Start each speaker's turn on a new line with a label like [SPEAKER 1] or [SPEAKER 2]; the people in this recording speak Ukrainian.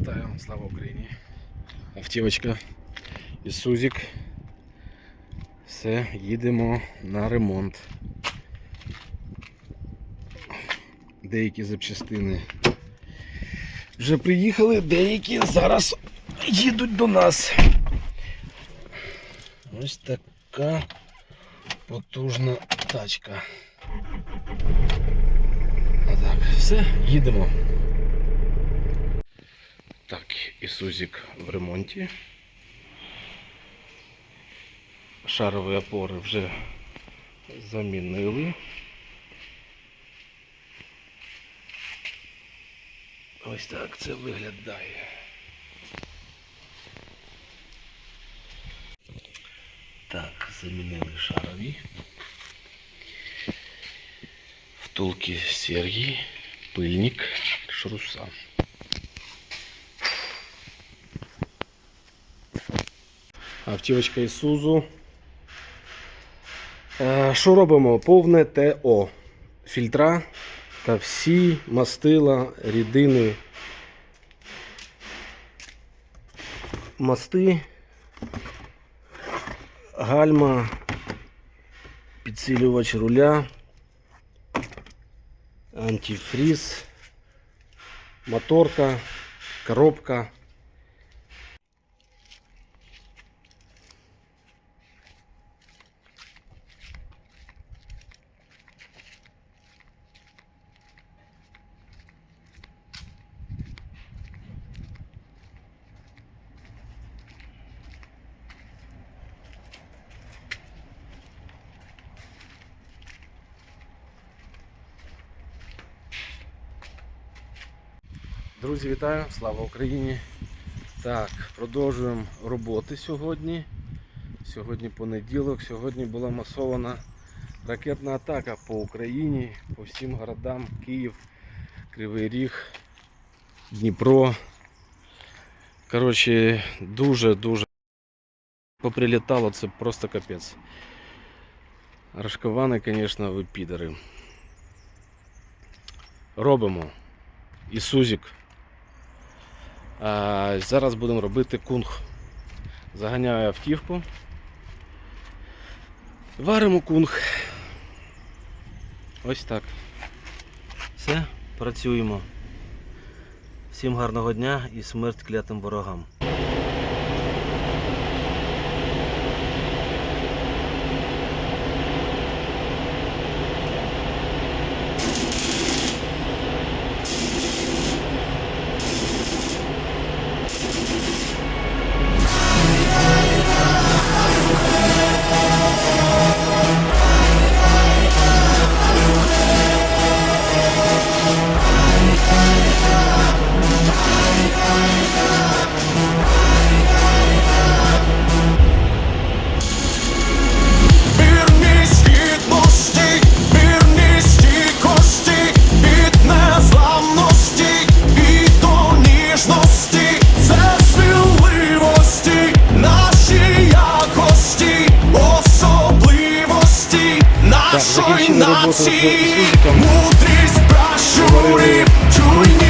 [SPEAKER 1] вітаю, слава Україні. Автівочка Ісузік. Все, їдемо на ремонт. Деякі запчастини вже приїхали, деякі зараз їдуть до нас. Ось така потужна тачка. Отак, все, їдемо. Так, Ісузік в ремонті. Шарові опори вже замінили. Ось так це виглядає. Так, замінили шарові. Втулки серьги, пильник, шруса. Автівочка Ісузу. Е, Що робимо? Повне ТО. Фільтра та всі мастила, рідини, мости, гальма, підсилювач руля, антифріз, моторка, коробка. Друзі, вітаю! Слава Україні! Так, продовжуємо роботи сьогодні. Сьогодні понеділок, сьогодні була масована ракетна атака по Україні, по всім городам, Київ, Кривий Ріг, Дніпро. Коротше, дуже-дуже поприлітало, це просто капець. Рашковани, звісно, ви підари. Робимо. Ісузік. А, зараз будемо робити кунг. Заганяю автівку. Варимо кунг. Ось так. Все, працюємо. Всім гарного дня і смерть клятим ворогам. Закінчили роботу
[SPEAKER 2] нації,
[SPEAKER 1] з Ісусиком.
[SPEAKER 2] мудрість пращурів, чуйність